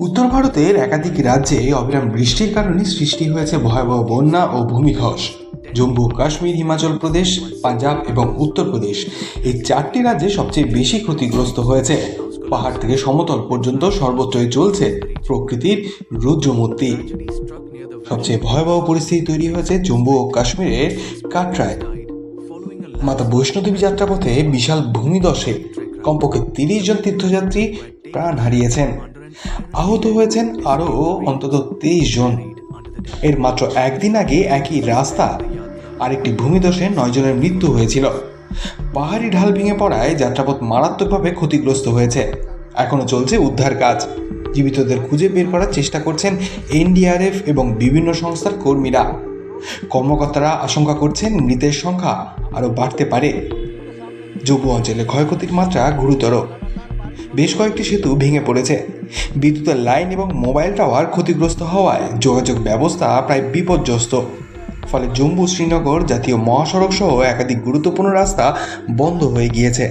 উত্তর ভারতের একাধিক রাজ্যে অবিরাম বৃষ্টির কারণে সৃষ্টি হয়েছে ভয়াবহ বন্যা ও ভূমিধস। জম্মু কাশ্মীর, হিমাচল প্রদেশ, পাঞ্জাব এবং উত্তরপ্রদেশ এই চারটি রাজ্যে সবচেয়ে বেশি ক্ষতিগ্রস্ত হয়েছে। পাহাড় থেকে সমতল পর্যন্ত সর্বত্রই চলছে প্রকৃতির রুদ্রমূর্তি। সবচেয়ে ভয়াবহ পরিস্থিতি তৈরি হয়েছে জম্মু ও কাশ্মীরের কাটরায়। মাতা বৈষ্ণোদেবী যাত্রাপথে বিশাল ভূমিদশে কমপক্ষে তিরিশ জন তীর্থযাত্রী প্রাণ হারিয়েছেন। আহত হয়েছেন আরও অন্তত তেইশ জন। এর মাত্র একদিন আগে একই রাস্তা আরেকটি ভূমিদশে নয় জনের মৃত্যু হয়েছিল। পাহাড়ি ঢাল ভেঙে পড়ায় যাত্রাপথ মারাত্মকভাবে ক্ষতিগ্রস্ত হয়েছে। এখনও চলছে উদ্ধার কাজ। জীবিতদের খুঁজে বের করার চেষ্টা করছেন এনডিআরএফ এবং বিভিন্ন সংস্থার কর্মীরা। কর্মকর্তারা আশঙ্কা করছেন মৃতের সংখ্যা আরও বাড়তে পারে। জম্মু অঞ্চলে ক্ষয়ক্ষতির মাত্রা গুরুতর। বেশ কয়েকটি সেতু ভেঙে পড়েছে। বিদ্যুতের লাইন এবং মোবাইল টাওয়ার ক্ষতিগ্রস্ত হওয়ায় যোগাযোগ ব্যবস্থা প্রায় বিপর্যস্ত। ফলে জম্মু শ্রীনগর জাতীয় মহাসড়ক সহ একাধিক গুরুত্বপূর্ণ রাস্তা বন্ধ হয়ে গিয়েছে।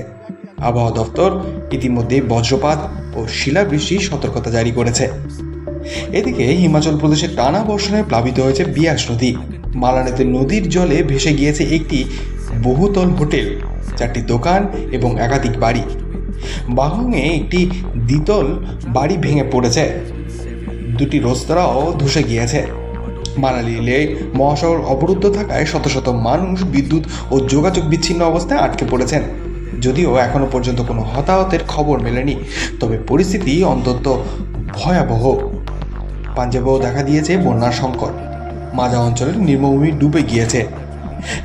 আবহাওয়া দপ্তর ইতিমধ্যে বজ্রপাত ও শিলাবৃষ্টির সতর্কতা জারি করেছে। এদিকে হিমাচল প্রদেশের টানা বর্ষণে প্লাবিত হয়েছে বিয়াস নদী। মালানেতে নদীর জলে ভেসে গিয়েছে একটি বহুতল হোটেল, চারটি দোকান এবং একাধিক বাড়ি। বাহংয়ে একটি দ্বিতল বাড়ি ভেঙে পড়েছে। দুটি রেস্তোরাঁও ধসে গিয়েছে। মানালি লে অবরুদ্ধ থাকায় শত শত মানুষ বিদ্যুৎ ও যোগাযোগ বিচ্ছিন্ন অবস্থায় আটকে পড়েছেন। যদিও এখনও পর্যন্ত কোনো হতাহতের খবর মেলেনি, তবে পরিস্থিতি অন্তত ভয়াবহ। পাঞ্জাবেও দেখা দিয়েছে বন্যার সংকট। মাজা অঞ্চলের নির্মভূমি ডুবে গিয়েছে।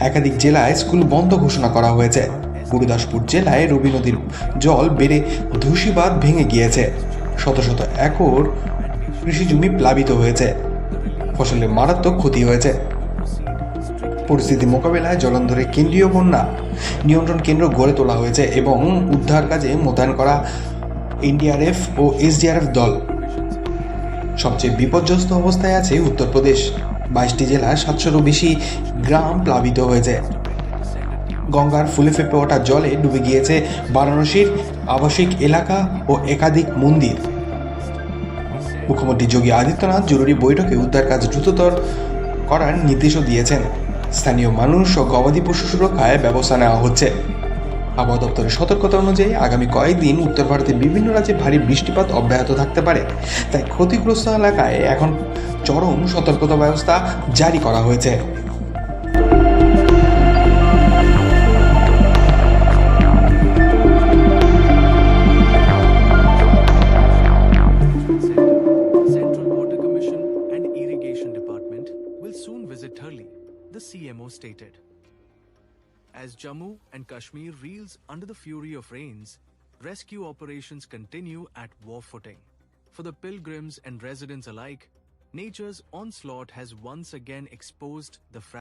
একাধিক জেলায় স্কুল বন্ধ ঘোষণা করা হয়েছে। গুরুদাসপুর জেলায় রবি নদীর জল বেড়ে ধুসিবাদ ভেঙে গিয়েছে। শত শত একর কৃষি জমি প্লাবিত হয়েছে। ফসলের মারাত্মক ক্ষতি হয়েছে। পরিস্থিতি মোকাবেলায় জলন্ধরে কেন্দ্রীয় বন্যা নিয়ন্ত্রণ কেন্দ্র গড়ে তোলা হয়েছে এবং উদ্ধার কাজে মোতায়েন করা এনডিআরএফ ও এসডিআরএফ দল। সবচেয়ে বিপর্যস্ত অবস্থায় আছে উত্তরপ্রদেশ। বাইশটি জেলার সাতশোরও বেশি গ্রাম প্লাবিত হয়েছে। গঙ্গার ফুলে ফেপে ওঠা জলে ডুবে গিয়েছে বারাণসীর আবাসিক এলাকা ও একাধিক মন্দির। মুখ্যমন্ত্রী যোগী আদিত্যনাথ জরুরি বৈঠকে উদ্ধার কাজ দ্রুততর করার নির্দেশও দিয়েছেন। স্থানীয় মানুষ ও গবাদি পশু সুরক্ষায় ব্যবস্থা নেওয়া হচ্ছে। আবহাওয়া দপ্তরের সতর্কতা অনুযায়ী আগামী কয়েকদিন উত্তর ভারতের বিভিন্ন রাজ্যে ভারী বৃষ্টিপাত অব্যাহত থাকতে পারে। তাই ক্ষতিগ্রস্ত এলাকায় এখন চরম সতর্কতা ব্যবস্থা জারি করা হয়েছে। CMO stated. As Jammu and Kashmir reels under the fury of rains, rescue operations continue at war footing. For the pilgrims and residents alike, nature's onslaught has once again exposed the